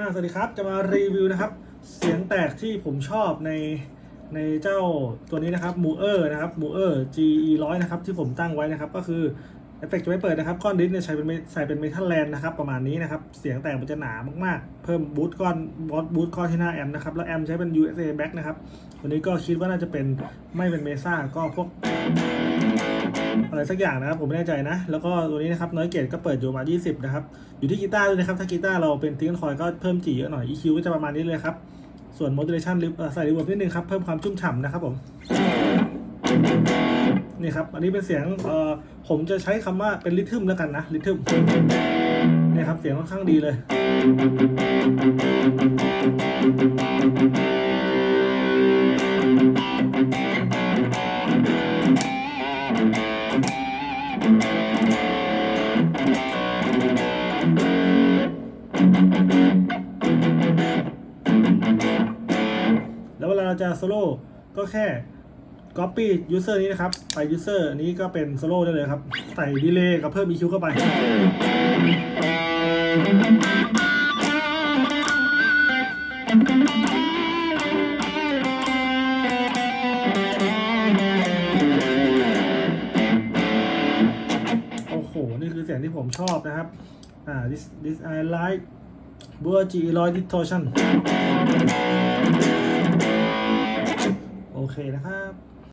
สวัสดีครับ จะมารีวิวนะครับ เสียงแตกที่ผมชอบในในเจ้าตัวนี้นะครับมูเออร์นะครับมูเออร์ GE 100นะครับที่ผมตั้งไว้นะครับ ก็คือเอฟเฟกต์จะไม่เปิดนะครับ ก้อนดิสเนี่ยใช้เป็นใส่เป็นเมทัลแลนด์นะครับ ประมาณนี้นะครับ เสียงแตกมันจะหนามากๆ เพิ่มบูทก้อนบอสบูทก้อนที่หน้าแอมนะครับ แล้วแอมใช้เป็น USA back นะครับตัวนี้ก็คิดว่าน่าจะเป็นไม่เป็นเมซ่าก็พวก อะไรสักอย่างนะครับผมไม่แน่ใจนะ แล้วก็ตัวนี้นะครับน้อยเกตก็เปิดอยู่มา 20 นะครับ อยู่ที่กีตาร์ด้วยนะครับ ถ้ากีตาร์เราเป็นทิงคอยก็เพิ่มจีเยอะหน่อย EQ ก็จะประมาณนี้เลยครับ ส่วน modulation ใส่รีเวิร์บนิดนึงครับ เพิ่มความชุ่มฉ่ำนะครับผม นี่ครับ อันนี้เป็นเสียงเอ่อผมจะใช้คำว่าเป็นริทึมแล้วกันนะริทึมนี่ครับเสียงค่อนข้างดีเลย แล้วเวลาเราจะโซโล่ก็แค่ Copy User นี้นะครับ ไป User นี้ก็เป็นโซโล่ได้เลยครับ ใส่ดีเลย์กับเพิ่ม EQ เข้าไป โอ้โห นี่คือเสียงที่ผมชอบนะครับ ah, this this I like. Burji Eloy distortion